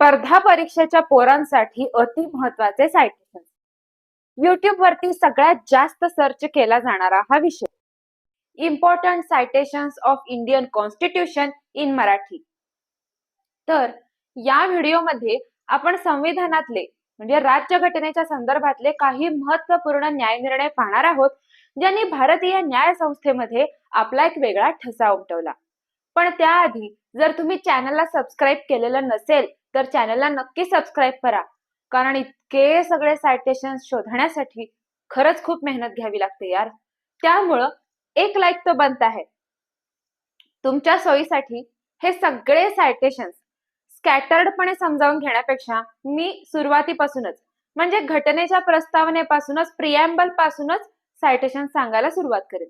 स्पर्धा परीक्षेच्या पोरांसाठी अति महत्त्वाचे सायटेशन युट्यूब वरती सगळ्यात जास्त सर्च केला जाणारा हा विषय. Important citations of Indian constitution in Marathi. तर या व्हिडिओमध्ये आपण संविधानातले म्हणजे राज्यघटनेच्या संदर्भातले काही महत्त्वपूर्ण न्यायनिर्णय पाहणार आहोत ज्यांनी भारतीय न्याय संस्थेमध्ये आपला एक वेगळा ठसा उमटवला. पण त्याआधी जर तुम्ही चॅनलला सबस्क्राईब केलेलं नसेल तर चॅनलला नक्की सबस्क्राईब करा. कारण इतके सगळे सायटेशन शोधण्यासाठी खरंच खूप मेहनत घ्यावी लागते यार. त्यामुळं एक लाईक तर बनत आहे. तुमच्या सोयीसाठी हे सगळे सायटेशन स्कॅटर्डपणे समजावून घेण्यापेक्षा मी सुरुवातीपासूनच म्हणजे घटनेच्या प्रस्तावनेपासूनच प्रियम्बल पासूनच सायटेशन सांगायला सुरुवात करेन.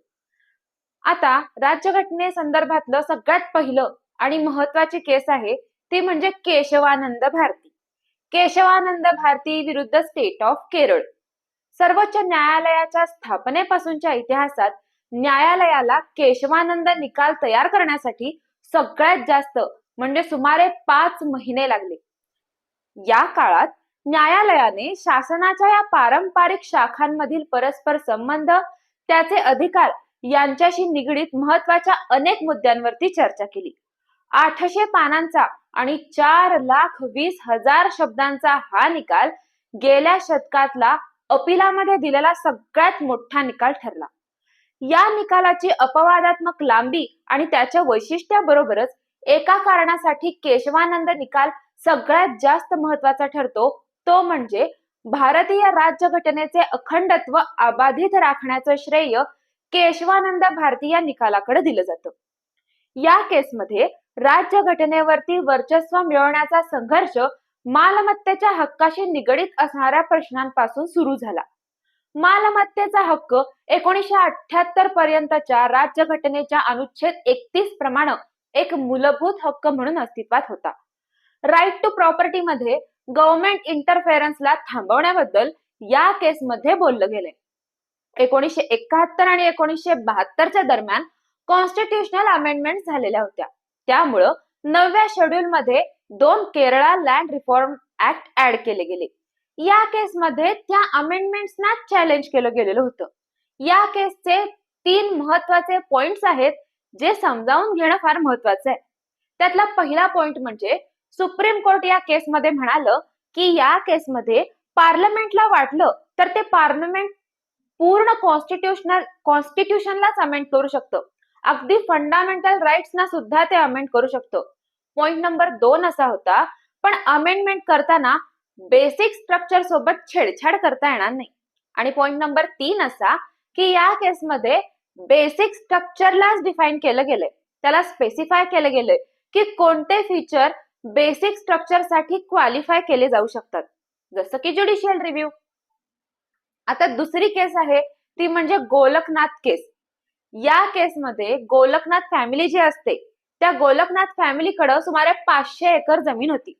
आता राज्यघटने संदर्भातलं सगळ्यात पहिलं आणि महत्वाची केस आहे ती म्हणजे केशवानंद भारती. केशवानंद भारती विरुद्ध स्टेट ऑफ केरळ सर्वोच्च न्यायालयाच्या स्थापनेपासूनच्या इतिहासात न्यायालयाला केशवानंद निकाल तयार करण्यासाठी सगळ्यात जास्त म्हणजे सुमारे पाच महिने लागले. या काळात न्यायालयाने शासनाच्या या पारंपरिक शाखांमधील परस्पर संबंध त्याचे अधिकार यांच्याशी निगडीत महत्त्वाच्या अनेक मुद्द्यांवरती चर्चा केली. आठशे पानांचा आणि चार लाख वीस हजार शब्दांचा हा निकाल गेल्या शतकातला अपिलामध्ये दिलेला सगळ्यात मोठा निकाल ठरला. या निकालाची अपवादात्मक लांबी आणि त्याच्या वैशिष्ट्याबरोबरच एका कारणासाठी केशवानंद निकाल सगळ्यात जास्त महत्त्वाचा ठरतो तो म्हणजे भारतीय राज्यघटनेचे अखंडत्व अबाधित राखण्याचं श्रेय केशवानंद भारतीय निकालाकडे दिलं जातं. या केसमध्ये राज्यघटनेवरती वर्चस्व मिळवण्याचा संघर्ष मालमत्तेच्या हक्काशी निगडीत असणाऱ्या प्रश्नांपासून सुरू झाला. मालमत्तेचा हक्क एकोणीशे अठ्याहत्तर पर्यंतच्या राज्यघटनेच्या अनुच्छेद एकतीस प्रमाणे एक मूलभूत हक्क म्हणून अस्तित्वात होता. राईट टू प्रॉपर्टी मध्ये गव्हर्नमेंट इंटरफेरन्सला थांबवण्याबद्दल या केसमध्ये बोललं गेलंय. एकोणीसशे एकाहत्तर आणि एकोणीसशे बहात्तरच्या दरम्यान कॉन्स्टिट्युशनल अमेंडमेंट झालेल्या होत्या. त्यामुळं नवव्या शेड्यूल मध्ये दोन Kerala land reform act add केले गेले. या केसमध्ये त्या अमेंडमेंट्सना चॅलेंज केलं गेलेलं होतं. या केसचे तीन महत्त्वाचे पॉइंट्स आहेत जे समजावून घेणं फार महत्वाचं आहे. त्यातला पहिला पॉइंट म्हणजे सुप्रीम कोर्ट या केसमध्ये म्हणालं की या केसमध्ये पार्लमेंटला वाटलं तर ते पार्लमेंट पूर्ण कॉन्स्टिट्युशनल कॉन्स्टिट्यूशनलाच अमेंड करू शकतं. अगदी फंडामेंटल राईट्सना सुद्धा ते अमेंड करू शकतो. पॉइंट नंबर दोन असा होता पण अमेंडमेंट करताना बेसिक स्ट्रक्चर सोबत छेडछाड करता येणार नाही. आणि पॉइंट नंबर तीन असा की या केसमध्ये बेसिक स्ट्रक्चरलाच डिफाईन केलं गेलंय. त्याला स्पेसिफाय केलं गेलंय की कोणते फीचर बेसिक स्ट्रक्चरसाठी क्वालिफाय केले जाऊ शकतात. जसं की ज्युडिशियल रिव्ह्यू आता दुसरी केस आहे ती म्हणजे गोलकनाथ केस या केसमध्ये गोलकनाथ फॅमिली जी असते त्या गोलकनाथ फॅमिलीकडे सुमारे पाचशे एकर जमीन होती.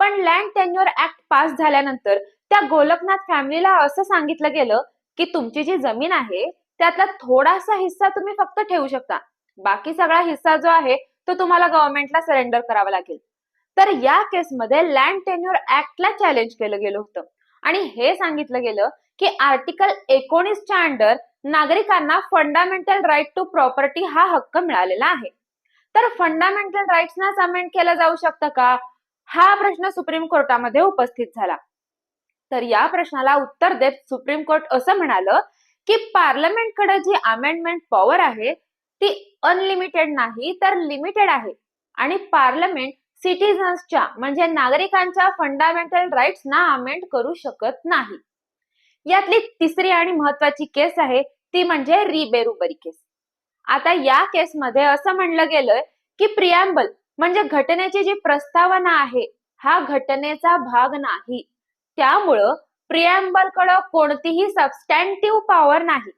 पण लँड टेन्युअर ऍक्ट पास झाल्यानंतर त्या गोलकनाथ फॅमिलीला असं सांगितलं गेलं की तुमची जी जमीन आहे त्यातला थोडासा हिस्सा तुम्ही फक्त ठेवू शकता. बाकी सगळा हिस्सा जो आहे तो तुम्हाला गव्हर्नमेंटला सरेंडर करावा लागेल. तर या केसमध्ये लँड टेन्युअर ऍक्टला चॅलेंज केलं गेलं होतं. आणि हे सांगितलं गेलं की आर्टिकल एकोणीसच्या अंडर नागरिकांना फंडामेंटल राईट टू प्रॉपर्टी हा हक्क मिळालेला आहे. तर फंडामेंटल राईट्सनाच अमेंड केलं जाऊ शकतं का? हा प्रश्न सुप्रीम कोर्टामध्ये उपस्थित झाला. तर या प्रश्नाला उत्तर देत सुप्रीम कोर्ट असं म्हणालं की पार्लमेंटकडे जी अमेंडमेंट पॉवर आहे ती अनलिमिटेड नाही तर लिमिटेड आहे. आणि पार्लमेंट सिटीजन्सच्या म्हणजे नागरिकांच्या फंडामेंटल राईट्सना अमेंड करू शकत नाही. यातली तिसरी आणि महत्वाची केस आहे ती म्हणजे रिबेरुबरी केस. आता या केसमध्ये असं म्हणलं गेलंय की प्रियांबल म्हणजे घटनेची जी प्रस्तावना आहे हा घटनेचा भाग नाही. त्यामुळं प्रियांबलकडं कोणतीही सबस्टॅन्टिव्ह पॉवर नाही.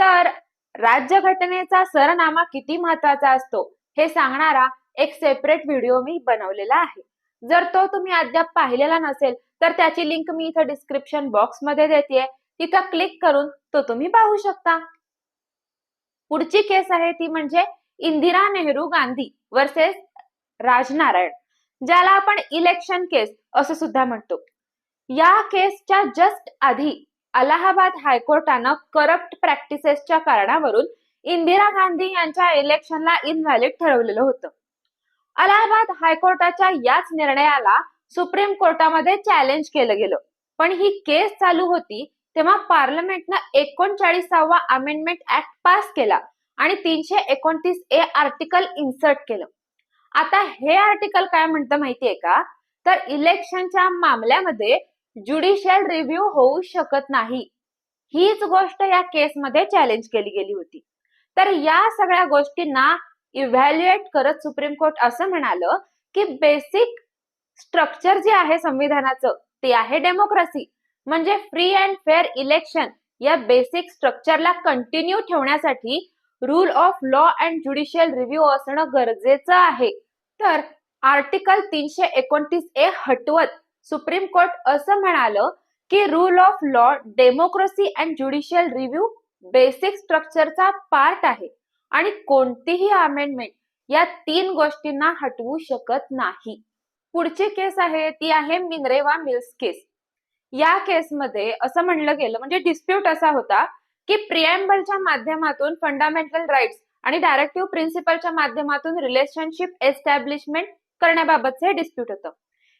तर राज्यघटनेचा सरनामा किती महत्त्वाचा असतो हे सांगणारा एक सेपरेट व्हिडिओ मी बनवलेला आहे. जर तो तुम्ही अद्याप पाहिलेला नसेल तर त्याची लिंक मी इथं डिस्क्रिप्शन बॉक्समध्ये देते तिथं क्लिक करून तो तुम्ही पाहू शकता. पुढची केस आहे ती म्हणजे इंदिरा नेहरू गांधी वर्सेस राजनारायण ज्याला आपण इलेक्शन केस असं सुद्धा म्हणतो. या केसच्या जस्ट आधी अलाहाबाद हायकोर्टानं करप्ट प्रॅक्टिसेसच्या कारणावरून इंदिरा गांधी यांच्या इलेक्शनला इनव्हॅलिड ठरवलेलं होतं. अलाहाबाद हायकोर्टाच्या याच निर्णयाला सुप्रीम कोर्टामध्ये चॅलेंज केलं गेलं. पण ही केस चालू होती तेव्हा पार्लमेंटनं एकोणचाळीसावा अमेंडमेंट ऍक्ट पास केला आणि तीनशे एकोणतीस ए आर्टिकल इन्सर्ट केलं. आता हे आर्टिकल काय म्हणतं माहितीये का? तर इलेक्शनच्या मामल्यामध्ये ज्युडिशियल रिव्ह्यू होऊ शकत नाही. हीच गोष्ट या केसमध्ये चॅलेंज केली गेली होती. तर या सगळ्या गोष्टींना इव्हॅल्युएट करत सुप्रीम कोर्ट असं म्हणालं की बेसिक स्ट्रक्चर जे आहे संविधानाचं ते आहे डेमोक्रेसी. म्हणजे फ्री अँड फेअर इलेक्शन या बेसिक स्ट्रक्चरला कंटिन्यू ठेवण्यासाठी rule of law and judicial review असणं गरजेचं आहे. तर आर्टिकल तीनशे एकोणतीस ए हटवत सुप्रीम कोर्ट असं म्हणालं की rule of law democracy and judicial review basic स्ट्रक्चरचा part आहे. आणि कोणतीही अमेंडमेंट या तीन गोष्टींना हटवू शकत नाही. पुढची केस आहे ती आहे मिनरेवा मिल्स केस. या केसमध्ये असं म्हणलं गेलं म्हणजे डिस्प्यूट असा होता की प्रिएम्बलच्या माध्यमातून फंडामेंटल राईट्स आणि डायरेक्टिव्ह प्रिन्सिपलच्या माध्यमातून रिलेशनशिप एस्टॅब्लिशमेंट करण्याबाबतचे डिस्प्यूट होतं.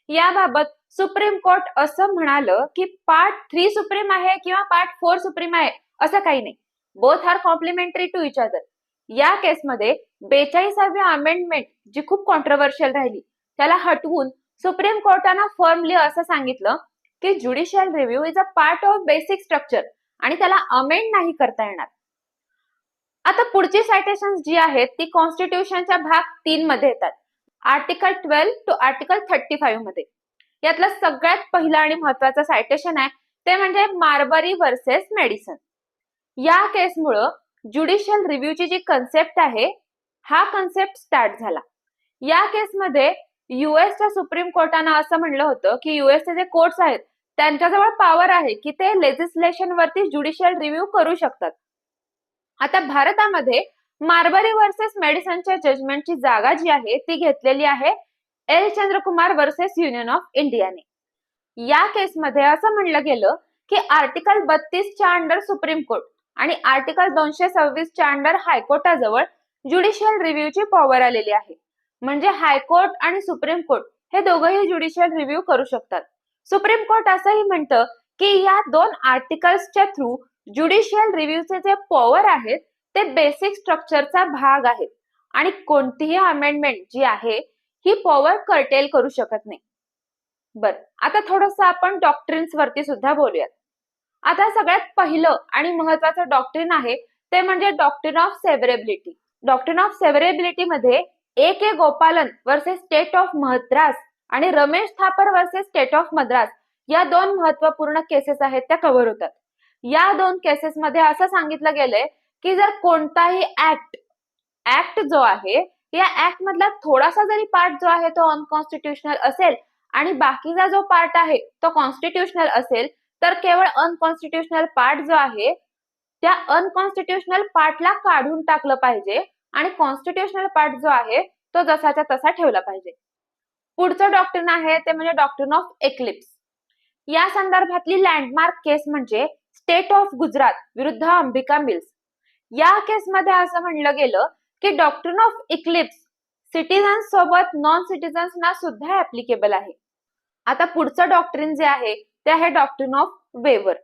याबाबत सुप्रीम कोर्ट असं म्हणालं की पार्ट थ्री सुप्रीम आहे किंवा पार्ट फोर सुप्रीम आहे असं काही नाही. Both are complementary to each other या केसमध्ये बेचाळीसावी अमेंडमेंट जी खूप कॉन्ट्रोवर्शियल राहिली त्याला हटवून सुप्रीम कोर्टानं फर्मली असं सांगितलं की judicial review is a part of basic structure आणि त्याला अमेंड नाही करता येणार. आता पुढची सायटेशन जी आहेत ती कॉन्स्टिट्यूशनच्या भाग तीन मध्ये येतात. Article twelve to article thirty फाईव्हमध्ये. यातलं सगळ्यात पहिलं आणि महत्वाचं सायटेशन आहे ते म्हणजे मार्बरी वर्सेस मेडिसन या केसमुळं ज्युडिशियल रिव्ह्यूची जी कन्सेप्ट आहे हा कन्सेप्ट स्टार्ट झाला. या केसमध्ये युएसच्या सुप्रीम कोर्टानं असं म्हणलं होतं की युएसचे जे कोर्ट्स आहेत त्यांच्याजवळ पॉवर आहे की ते लेजिस्लेशन वरती ज्युडिशियल रिव्ह्यू करू शकतात. आता भारतामध्ये मार्बरी वर्सेस मेडिसनच्या जजमेंटची जागा जी आहे ती घेतलेली आहे L Chandrakumar versus union of इंडियाने या केसमध्ये असं म्हणलं गेलं की आर्टिकल बत्तीसच्या अंडर सुप्रीम कोर्ट आणि आर्टिकल दोनशे सव्वीसच्या अंडर हायकोर्टाजवळ ज्युडिशियल रिव्ह्यूची पॉवर आलेली आहे. म्हणजे हायकोर्ट आणि सुप्रीम कोर्ट हे दोघंही ज्युडिशियल रिव्ह्यू करू शकतात. सुप्रीम कोर्ट असंही म्हणतं की या दोन आर्टिकल्सच्या थ्रू ज्युडिशियल रिव्ह्यूचे जे पॉवर आहेत ते बेसिक स्ट्रक्चरचा भाग आहेत. आणि कोणतीही अमेंडमेंट जी आहे ही पॉवर कर्टेल करू शकत नाही. बर आता थोडस आपण डॉक्ट्रिन्स वरती सुद्धा बोलूयात. आता सगळ्यात पहिलं आणि महत्वाचं डॉक्ट्रिन आहे ते म्हणजे doctrine of severability doctrine of severability मध्ये A K Gopalan versus state of Madras आणि Ramesh Thapar versus state of Madras या दोन महत्त्वपूर्ण केसेस आहेत त्या कव्हर होतात. या दोन केसेसमध्ये असं सांगितलं गेलंय की जर कोणताही ऍक्ट ऍक्ट जो आहे या ऍक्ट मधला थोडासा जरी पार्ट जो आहे तो अनकॉन्स्टिट्युशनल असेल आणि बाकीचा जो पार्ट आहे तो कॉन्स्टिट्युशनल असेल तर केवळ अनकॉन्स्टिट्युशनल पार्ट जो आहे त्या अनकॉन्स्टिट्युशनल पार्टला काढून टाकलं पाहिजे आणि कॉन्स्टिट्युशनल पार्ट जो आहे तो जसाच्या तसा ठेवला पाहिजे. पुढचं डॉक्टरीन आहे ते म्हणजे डॉक्टरन ऑफ एक्लिप्स या संदर्भातली लँडमार्क केस म्हणजे स्टेट ऑफ गुजरात विरुद्ध अंबिका मिल्स या केसमध्ये असं म्हणलं गेलं की डॉक्टरीन ऑफ इक्लिप्स सिटीजन्स सोबत नॉन सिटीजन्सना सुद्धा ऍप्लिकेबल आहे. आता पुढचं डॉक्टरीन जे आहे ते आहे डॉक्टरीन ऑफ वेवर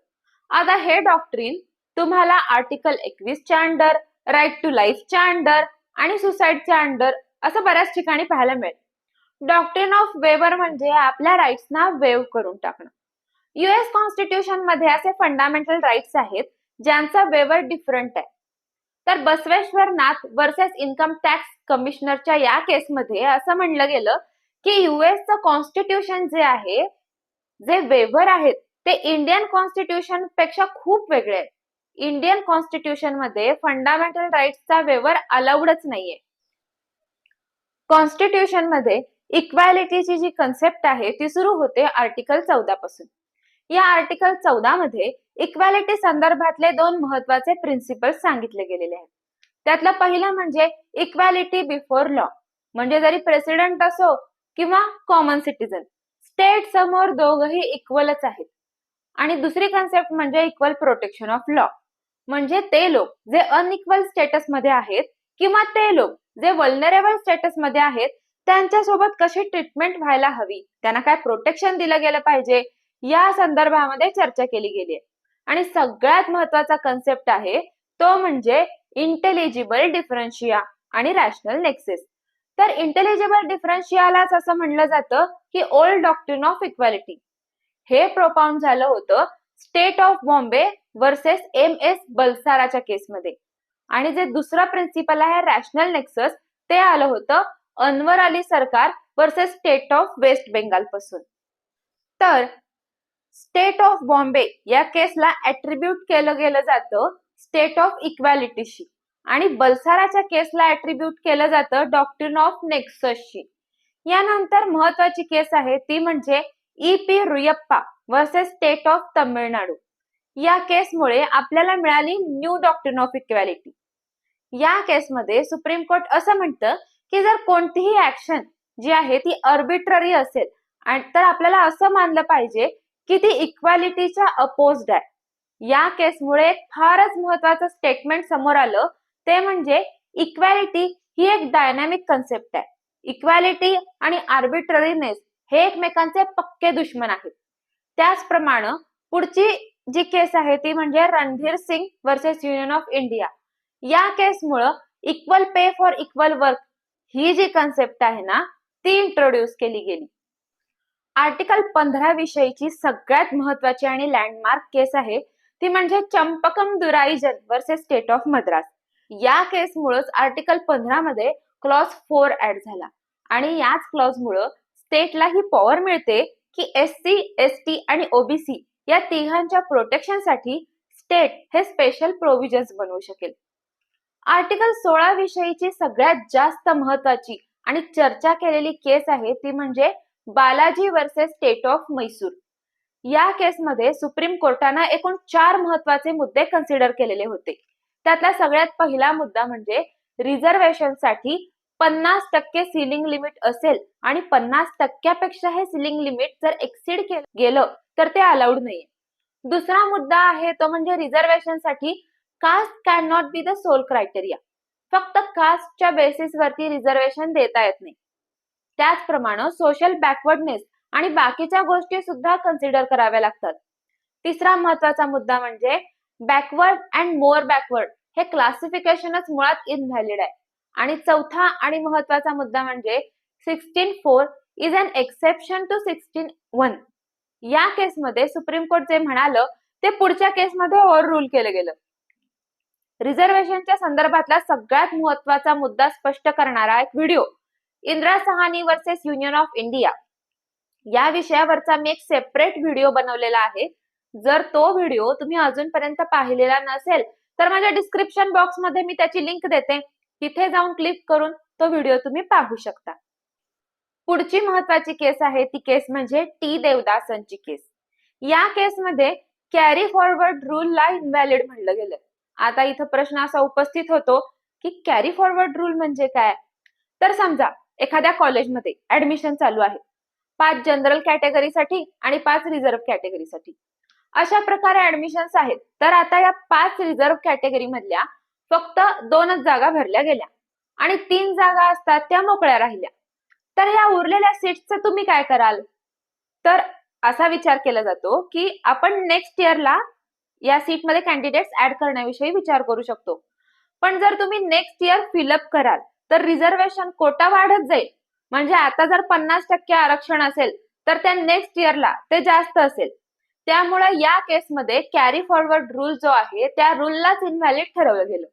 आता हे डॉक्टरीन तुम्हाला आर्टिकल एकवीसच्या अंडर राईट टू लाईफच्या अंडर आणि सुसाईडच्या अंडर असं बऱ्याच ठिकाणी पाहायला मिळेल. डॉक्टरन ऑफ वेवर म्हणजे आपल्या राईट्सना वेव करून टाकणं. युएस कॉन्स्टिट्यूशनमध्ये असे फंडामेंटल राईट्स आहेत ज्यांचा वेवर डिफरंट आहे. तर बसवेश्वरनाथ वर्सेस इन्कम टॅक्स कमिशनरच्या या केसमध्ये असं म्हणलं गेलं की युएसचं कॉन्स्टिट्यूशन जे आहे जे वेव्हर आहेत ते इंडियन कॉन्स्टिट्यूशनपेक्षा खूप वेगळे आहेत. इंडियन कॉन्स्टिट्यूशनमध्ये फंडामेंटल राईट्सचा वेव्हर अलाउडच नाहीये. कॉन्स्टिट्यूशनमध्ये इक्वॅलिटीची जी कन्सेप्ट आहे ती सुरू होते आर्टिकल चौदा पासून. या आर्टिकल चौदा मध्ये इक्वॅलिटी संदर्भातले दोन महत्त्वाचे प्रिन्सिपल सांगितले गेलेले आहेत. त्यातला पहिलं म्हणजे इक्वॅलिटी बिफोर लॉ म्हणजे जरी प्रेसिडेंट असो किंवा कॉमन सिटीजन स्टेट समोर दोघही इक्वलच आहेत. आणि दुसरी कन्सेप्ट म्हणजे इक्वल प्रोटेक्शन ऑफ लॉ म्हणजे ते लोक जे अनइक्वल स्टेटसमध्ये आहेत किंवा ते लोक जे वल्नरेबल स्टेटसमध्ये आहेत त्यांच्यासोबत कशी ट्रीटमेंट व्हायला हवी? त्यांना काय प्रोटेक्शन दिलं गेलं पाहिजे? या संदर्भामध्ये चर्चा केली गेली आहे. आणि सगळ्यात महत्त्वाचा कन्सेप्ट आहे तो म्हणजे इंटेलिजिबल डिफरन्शिया आणि रॅशनल नेक्सेस तर इंटेलिजिबल डिफरन्शियालाच असं म्हणलं जातं की ओल्ड डॉक्ट्रिन ऑफ इक्वॅलिटी हे प्रोपाऊंड झालं होतं state of Bombay versus M S बलसाराच्या केसमध्ये आणि जे दुसरं प्रिन्सिपल आहे रॅशनल नेक्सस ते आलं होतं Anwar Ali Sarkar versus state of West Bengal पासून. तर स्टेट ऑफ बॉम्बे या केसला ऍट्रिब्यूट केलं गेलं जातं स्टेट ऑफ इक्वॅलिटीशी आणि बलसाराच्या केसला ऍट्रिब्यूट केलं जातं डॉक्ट्रिन ऑफ नेक्ससशी यानंतर महत्वाची केस आहे ती म्हणजे E P Royappa versus state of Tamil Nadu या केसमुळे आपल्याला मिळाली न्यू डॉक्टर ऑफ इक्वॅलिटी या केसमध्ये सुप्रीम कोर्ट असं म्हणतं की जर कोणतीही ऍक्शन जी आहे ती अर्बिट्ररी असेल आणि तर आपल्याला असं मानलं पाहिजे की ती इक्वॅलिटीच्या अपोजड आहे. या केसमुळे एक फारच महत्वाचं स्टेटमेंट समोर आलं ते म्हणजे इक्वॅलिटी ही एक डायनॅमिक कन्सेप्ट आहे. इक्वॅलिटी आणि आर्बिट्ररीनेस हे एकमेकांचे पक्के दुश्मन आहेत. त्याचप्रमाणे पुढची जी केस आहे ती म्हणजे Randhir Singh versus union of India या केसमुळं equal pay for equal work ही जी कन्सेप्ट आहे ना ती इंट्रोड्यूस केली गेली. आर्टिकल पंधरा विषयीची सगळ्यात महत्वाची आणि लँडमार्क केस आहे ती म्हणजे Champakam Dorairajan versus state of Madras. या केसमुळेच आर्टिकल पंधरा मध्ये क्लॉज फोर ऍड झाला. आणि याच क्लॉज मुळे स्टेटला ही पॉवर मिळते की एस सी एस टी आणि ओबीसी या तिघांच्या प्रोटेक्शनसाठी स्टेट हे स्पेशल प्रोव्हिजन्स बनवू शकेल. आर्टिकल सोळा विषयीची सगळ्यात जास्त महत्वाची आणि चर्चा केलेली केस आहे ती म्हणजे Balaji versus state of Mysore या केसमध्ये सुप्रीम कोर्टानं एकूण चार महत्त्वाचे मुद्दे कन्सिडर केलेले होते. त्यातला सगळ्यात पहिला मुद्दा म्हणजे रिझर्वेशनसाठी पन्नास टक्के सिलिंग लिमिट असेल आणि पन्नास टक्क्यापेक्षा हे सिलिंग लिमिट जर एक्सिड गेलं तर ते अलाउड नाहीये. दुसरा मुद्दा आहे तो म्हणजे रिझर्वेशनसाठी caste can not be the sole criteria फक्त कास्टच्या बेसिसवरती रिझर्वेशन देता येत नाही. त्याचप्रमाणे सोशल बॅकवर्डनेस आणि बाकीच्या गोष्टी सुद्धा कन्सिडर कराव्या लागतात. तिसरा महत्त्वाचा मुद्दा म्हणजे बॅकवर्ड अँड मोर बॅकवर्ड हे क्लासिफिकेशनच मुळात इनव्हॅलिड आहे. आणि चौथा आणि महत्त्वाचा मुद्दा म्हणजे sixteen four is an exception to sixteen one या केसमध्ये सुप्रीम कोर्ट जे म्हणालं ते पुढच्या केसमध्ये ओव्हर रूल केलं गेलं. रिझर्वेशनच्या संदर्भातला सगळ्यात महत्त्वाचा मुद्दा स्पष्ट करणारा एक video Indira Sawhney versus union of India या विषयावरचा मी एक सेपरेट व्हिडिओ बनवलेला आहे. जर तो व्हिडिओ तुम्ही अजूनपर्यंत पाहिलेला नसेल तर माझ्या डिस्क्रिप्शन बॉक्समध्ये मी त्याची लिंक देते. तिथे जाऊन क्लिक करून तो व्हिडिओ तुम्ही पाहू शकता. पुढची महत्वाची केस आहे ती केस म्हणजे टी देवदासांची केस या केसमध्ये कॅरी फॉरवर्ड रूल ला इनव्हॅलिड म्हणलं गेलं. आता इथं प्रश्न असा उपस्थित होतो की कॅरी फॉरवर्ड रूल म्हणजे काय? तर समजा एखाद्या कॉलेजमध्ये ऍडमिशन चालू आहे. पाच जनरल कॅटेगरीसाठी आणि पाच रिझर्व्ह कॅटेगरीसाठी अशा प्रकारे ऍडमिशन्स आहेत. तर आता या पाच रिझर्व्ह कॅटेगरी मधल्या फक्त दोनच जागा भरल्या गेल्या. आणि तीन जागा असतात त्या मोकळ्या राहिल्या. तर या उरलेल्या सीट्सचं तुम्ही काय कराल? तर असा विचार केला जातो की आपण नेक्स्ट इयरला या सीटमध्ये कॅन्डिडेट्स ऍड करण्याविषयी विचार करू शकतो. पण जर तुम्ही नेक्स्ट इयर फिलअप कराल तर रिझर्वेशन कोटा वाढत जाईल. म्हणजे आता जर पन्नास टक्के आरक्षण असेल तर त्या नेक्स्ट इयरला ते जास्त असेल. त्यामुळे या केसमध्ये कॅरी फॉरवर्ड रूल जो आहे त्या रूललाच इनव्हॅलिड ठरवलं गेलं.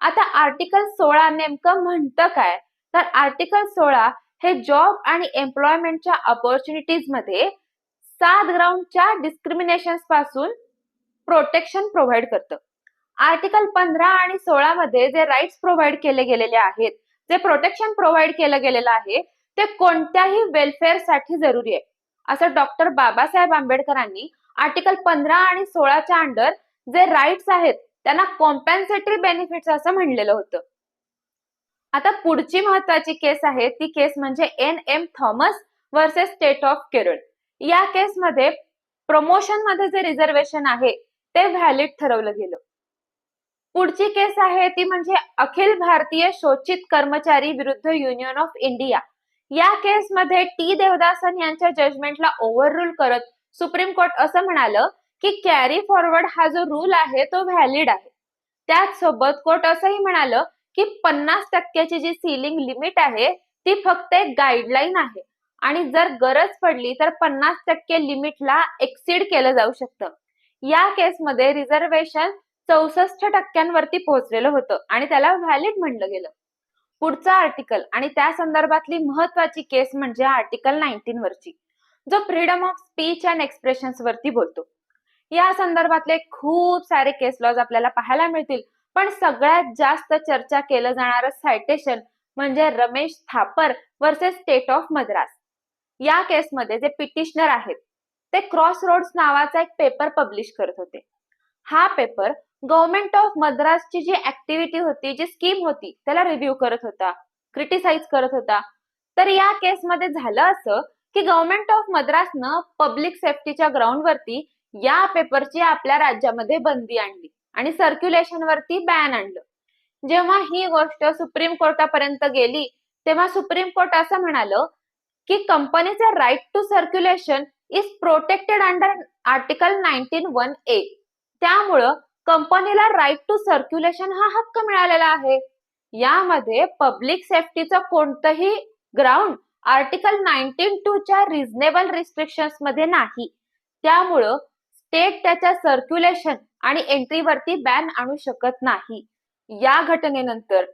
आता आर्टिकल सोळा नेमकं म्हणतं काय? तर आर्टिकल सोळा हे जॉब आणि एम्प्लॉयमेंटच्या ऑपॉर्च्युनिटीजमध्ये सात ग्राउंडच्या डिस्क्रिमिनेशनपासून प्रोटेक्शन प्रोव्हाइड करतं. आर्टिकल पंधरा आणि सोळा मध्ये जे राईट्स प्रोव्हाइड केले गेलेले आहेत जे प्रोटेक्शन प्रोव्हाइड केलं गेलेलं आहे ते कोणत्याही वेलफेअरसाठी जरुरी आहे. असं डॉक्टर बाबासाहेब आंबेडकरांनी आर्टिकल पंधरा आणि सोळाच्या अंडर जे राईट्स आहेत त्यांना कॉम्पॅन्सेटरी बेनिफिट्स असं म्हणलेलं होतं. आता पुढची महत्वाची केस आहे ती केस म्हणजे N M Thomas versus state of Kerala या केसमध्ये प्रमोशनमध्ये जे रिझर्वेशन आहे ते व्हॅलिड ठरवलं गेलं. पुढची केस आहे ती म्हणजे अखिल भारतीय शोषित कर्मचारी विरुद्ध युनियन ऑफ इंडिया या केसमध्ये टी देवदासन यांच्या जजमेंटला ओव्हररूल करत सुप्रीम कोर्ट असं म्हणालं की कॅरी फॉरवर्ड हा जो रूल आहे तो व्हॅलिड आहे. त्याच सोबत कोर्ट असंही म्हणालं की पन्नास टक्क्याची जी सिलिंग लिमिट आहे ती फक्त एक गाईडलाईन आहे. आणि जर गरज पडली तर पन्नास टक्के लिमिटला एक्सीड केलं जाऊ शकतं. या केसमध्ये रिझर्वेशन चौसष्ट टक्क्यांवरती पोहोचलेलं होतं आणि त्याला व्हॅलिड म्हणलं गेलं. पुढचा आर्टिकल आणि त्या संदर्भातली महत्वाची केस म्हणजे आर्टिकल नाईन्टीन वरची जो freedom of speech and expression वरती बोलतो. या संदर्भातले खूप सारे केस लॉज आपल्याला पाहायला मिळतील पण सगळ्यात जास्त चर्चा केलं जाणारं सायटेशन म्हणजे Romesh Thapar versus state of Madras. या केसमध्ये जे पिटिशनर आहेत ते क्रॉस रोड्स नावाचा एक पेपर पब्लिश करत होते. हा पेपर गव्हर्नमेंट ऑफ मद्रासची जी ऍक्टिव्हिटी होती जी स्कीम होती त्याला रिव्ह्यू करत होता क्रिटिसाइज करत होता. तर या केसमध्ये झालं असं की गव्हर्नमेंट ऑफ मद्रासनं पब्लिक सेफ्टीच्या ग्राउंडवरती या पेपरची आपल्या राज्यामध्ये बंदी आणली आणि सर्क्युलेशन वरती बॅन आणलं. जेव्हा ही गोष्ट सुप्रीम कोर्टापर्यंत गेली तेव्हा सुप्रीम कोर्ट असं म्हणालं की कंपनीचे right to circulation is protected under article nineteen one A त्यामुळं कंपनीला राईट टू सर्क्युलेशन हा हक्क मिळालेला आहे. यामध्ये पब्लिक सेफ्टीचं कोणतंही ग्राउंड आर्टिकल नाईन्टीन टू च्या रिझनेबल रिस्ट्रिक्शन्समध्ये नाही. त्यामुळं स्टेट त्याच्या सर्क्युलेशन आणि एंट्रीवरती बॅन आणू शकत नाही. या घटनेनंतर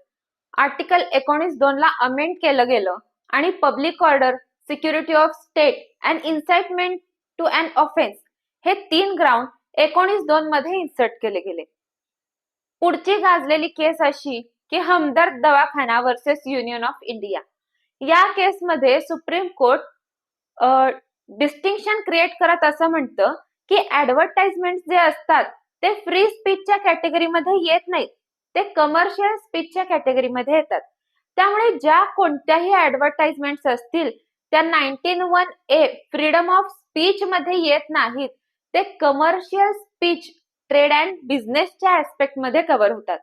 आर्टिकल एकोणीस दोन ला अमेंड केलं गेलं आणि public order security of state and incitement to an offence हे तीन ग्राउंड एकोणीस दोन मध्ये इन्सर्ट केले गेले. पुढची गाजलेली केस अशी की हमदर्द दवाखाना वर्सेस युनियन ऑफ इंडिया या केसमध्ये सुप्रीम कोर्ट डिस्टिंक्शन क्रिएट करत असं म्हणतं की ऍडव्हर्टाइजमेंट जे असतात ते फ्री स्पीचच्या कॅटेगरीमध्ये येत नाहीत. ते कमर्शियल स्पीचच्या कॅटेगरीमध्ये येतात. त्यामुळे ज्या कोणत्याही ऍडव्हर्टाइजमेंट असतील त्या nineteen one A freedom of speech मध्ये येत नाहीत. ते कमर्शियल स्पीच ट्रेड अँड बिझनेसच्या ऍस्पेक्टमध्ये कव्हर होतात.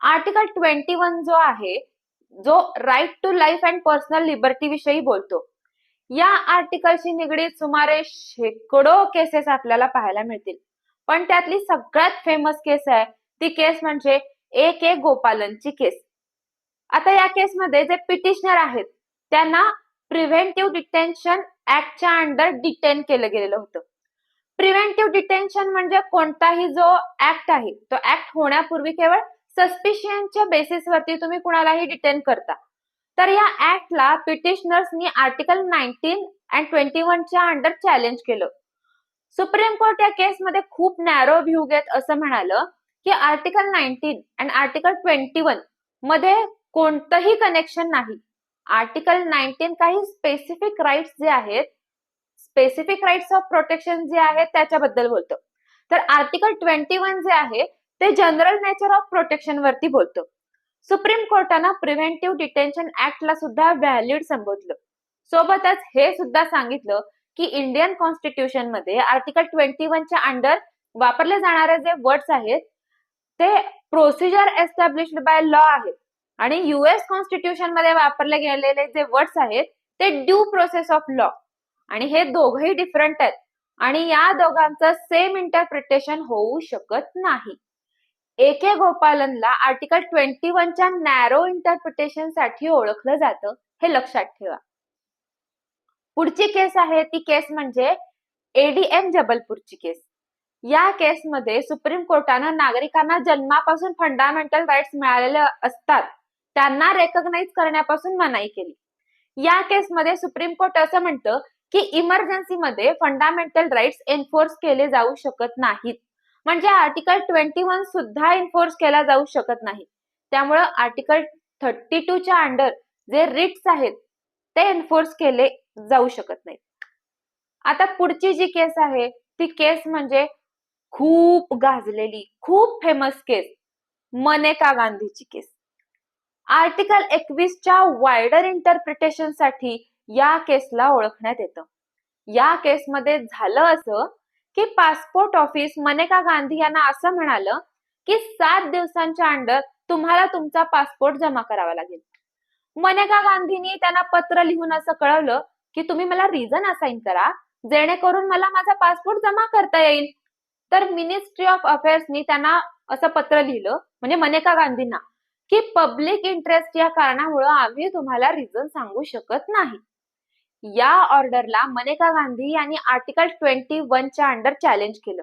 आर्टिकल ट्वेंटी वन जो आहे जो right to life and personal liberty विषयी बोलतो. या आर्टिकलशी निगडीत सुमारे शेकडो केसेस आपल्याला पाहायला मिळतील. पण त्यातली सगळ्यात फेमस केस आहे ती केस म्हणजे ए के गोपालनची केस आता या केसमध्ये जे पिटिशनर आहेत त्यांना प्रिव्हेंटिव्ह डिटेन्शन ऍक्टच्या अंडर डिटेन केलं गेलेलं होतं. प्रिव्हेंटिव्ह डिटेन्शन म्हणजे कोणताही जो ऍक्ट आहे तो ऍक्ट होण्यापूर्वी केवळ सस्पिशियनच्या बेसिसवरती तुम्ही कुणालाही डिटेन करता. तर या ऍक्टला पिटिशनर्सनी आर्टिकल नाईन्टीन अँड ट्वेंटी वनच्या अंडर चॅलेंज केलं. सुप्रीम कोर्ट या केसमध्ये खूप नॅरो व्ह्यू घेत असं म्हणालं की article nineteen and article twenty वनमध्ये कोणतंही कनेक्शन नाही. आर्टिकल नाईन्टीन काही स्पेसिफिक राईट्स जे आहेत स्पेसिफिक राईट्स ऑफ प्रोटेक्शन जे आहेत त्याच्याबद्दल बोलतो. तर आर्टिकल ट्वेंटी वन जे आहे ते जनरल नेचर ऑफ प्रोटेक्शन वरती बोलतो. सुप्रीम कोर्टानं प्रिव्हेंटिव्ह डिटेन्शन ऍक्टला सुद्धा व्हॅलिड संबोधलं. सोबतच हे सुद्धा सांगितलं की इंडियन कॉन्स्टिट्यूशनमध्ये आर्टिकल ट्वेंटी वनच्या अंडर वापरले जाणारे जे वर्ड्स आहेत ते प्रोसिजर एस्टॅब्लिश बाय लॉ आहेत. आणि युएस कॉन्स्टिट्यूशनमध्ये वापरले गेलेले जे वर्ड्स आहेत ते ड्यू प्रोसेस ऑफ लॉ आणि हे दोघही डिफरंट आहेत. आणि या दोघांचं सेम इंटरप्रिटेशन होऊ शकत नाही. ए के गोपालनला आर्टिकल ट्वेंटी वनच्या नॅरो इंटरप्रिटेशनसाठी ओळखलं जातं हे लक्षात ठेवा. पुढची केस आहे ती केस म्हणजे एडीएम जबलपूरची केस या केसमध्ये सुप्रीम कोर्टानं नागरिकांना जन्मापासून फंडामेंटल राईट्स मिळालेले असतात. त्यांना रेकग्नाइज करण्यापासून मनाई केली. या केसमध्ये सुप्रीम कोर्ट असं म्हणतं की इमर्जन्सीमध्ये फंडामेंटल राईट्स एन्फोर्स केले जाऊ शकत नाहीत. म्हणजे आर्टिकल ट्वेंटी वन सुद्धा एन्फोर्स केला जाऊ शकत नाही. त्यामुळं आर्टिकल थर्टी टू च्या अंडर जे रिट्स आहेत ते एन्फोर्स केले जाऊ शकत नाहीत. आता पुढची जी केस आहे ती केस म्हणजे खूप गाजलेली खूप फेमस केस मनेका गांधीची केस आर्टिकल एकवीसच्या वायडर इंटरप्रिटेशनसाठी या केसला ओळखण्यात येतं. या केसमध्ये झालं असं की पासपोर्ट ऑफिस मनेका गांधी यांना असं म्हणालं की सात दिवसांच्या अंडर तुम्हाला तुमचा पासपोर्ट जमा करावा लागेल. मनेका गांधींनी त्यांना पत्र लिहून असं कळवलं की तुम्ही मला रिझन असाइन करा जेणेकरून मला माझा पासपोर्ट जमा करता येईल. तर मिनिस्ट्री ऑफ अफेअर्सनी त्यांना असं पत्र लिहिलं म्हणजे मनेका गांधींना. की पब्लिक इंटरेस्ट या कारणामुळं आम्ही तुम्हाला रिझन सांगू शकत नाही. या ऑर्डरला मनेका गांधी यांनी आर्टिकल ट्वेंटी वनच्या अंडर चॅलेंज केलं.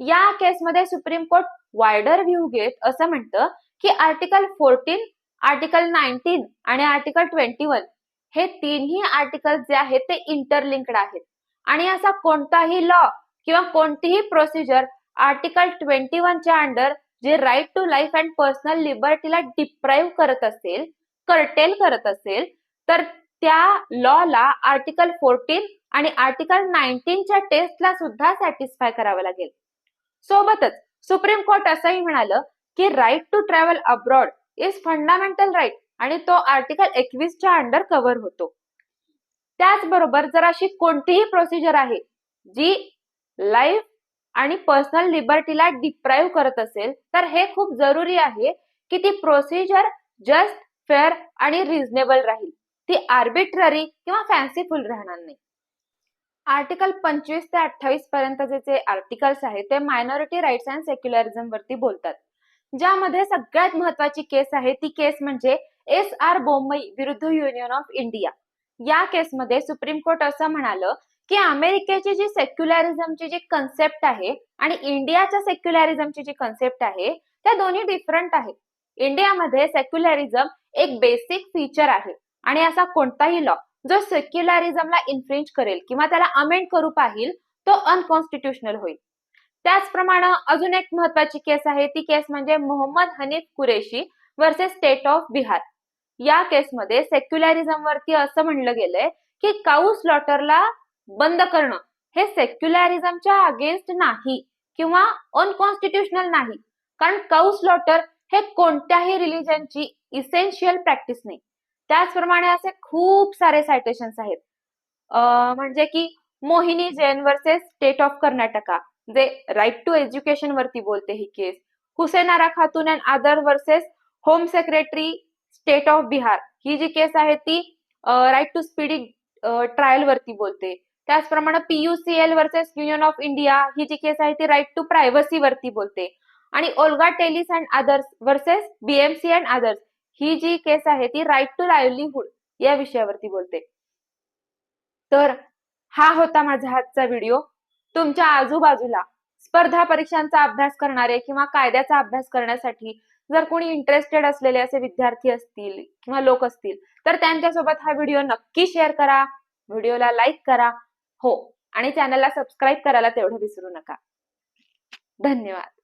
या केसमध्ये सुप्रीम कोर्ट वायडर व्ह्यू घेत असं म्हणतं की आर्टिकल फोर्टीन आर्टिकल नाईन्टीन आणि आर्टिकल ट्वेंटी वन हे तिन्ही आर्टिकल जे आहेत ते इंटरलिंक्ड आहेत. आणि असा कोणताही लॉ किंवा कोणतीही प्रोसिजर आर्टिकल ट्वेंटी वनच्या अंडर जे right to life and personal लिबर्टीला deprive करत असेल कर्टेल करत असेल तर त्या लॉला आर्टिकल फोर्टीन आणि आर्टिकल नाईन्टीनच्या टेस्टला सुद्धा सॅटिस्फाय करावं लागेल. सोबतच सुप्रीम कोर्ट असंही म्हणालं की right to travel abroad is fundamental right आणि तो आर्टिकल एकवीसच्या अंडर कव्हर होतो. त्याचबरोबर जर अशी कोणतीही प्रोसिजर आहे जी लाईफ आणि पर्सनल लिबर्टीला डिप्राईव्ह करत असेल तर हे खूप जरुरी आहे की ती प्रोसिजर जस्ट फेअर आणि रिझनेबल राहील. ती आर्बिट्ररी किंवा फॅन्सीफुल राहणार नाही. आर्टिकल पंचवीस ते अठ्ठावीस पर्यंतचे जे आर्टिकल्स आहेत ते मायनॉरिटी राईट्स अँड सेक्युलरिझम वरती बोलतात. ज्यामध्ये सगळ्यात महत्वाची केस आहे ती केस म्हणजे एस आर बोंबई विरुद्ध युनियन ऑफ इंडिया या केसमध्ये सुप्रीम कोर्ट असं म्हणालं की अमेरिकेची जी सेक्युलरिझमची जी कन्सेप्ट आहे आणि इंडियाच्या सेक्युलरिझमची जी कन्सेप्ट आहे त्या दोन्ही डिफरंट आहेत. इंडियामध्ये सेक्युलरिझम एक बेसिक फीचर आहे आणि असा कोणताही लॉ जो सेक्युलरिझमला इन्फ्रिंज करेल किंवा त्याला अमेंड करू पाहिल तो अनकॉन्स्टिट्युशनल होईल. त्याचप्रमाणे अजून एक महत्वाची केस आहे ती केस म्हणजे Mohammad Hanif Quareshi versus state of Bihar. या केसमध्ये सेक्युलरिझम वरती असं म्हणलं गेलंय की काऊ स्लॉटरला बंद करणं. हे सेक्युलरिझमच्या अगेन्स्ट नाही किंवा अनकॉन्स्टिट्युशनल नाही. कारण काऊ स्लॉटर हे कोणत्याही रिलीजनची इसेन्शियल प्रॅक्टिस नाही. त्याचप्रमाणे असे खूप सारे सायटेशन्स आहेत. म्हणजे की Mohini Jain versus state of Karnataka जे राईट टू एज्युकेशन वरती बोलते ही केस Hussainara Khatoon and others versus home secretary state of Bihar. ही जी केस आहे ती राईट टू स्पीडी ट्रायल वरती बोलते. त्याचप्रमाणे PUCL versus union of India ही जी केस आहे ती राईट टू प्रायव्हसी वरती बोलते. आणि Olga Tellis and others versus BMC and others ही जी केस आहे ती राईट टू लाईव्हलीहूड या विषयावरती बोलते. तर हा होता माझा आजचा व्हिडिओ तुमच्या आजूबाजूला स्पर्धा परीक्षांचा अभ्यास करणारे किंवा कायद्याचा अभ्यास करण्यासाठी जर कोणी इंटरेस्टेड असलेले असे विद्यार्थी असतील किंवा लोक असतील तर त्यांच्यासोबत हा व्हिडिओ नक्की शेअर करा. व्हिडिओला लाईक करा. हो. आणि चॅनलला सबस्क्राईब करायला तेवढं विसरू नका. धन्यवाद.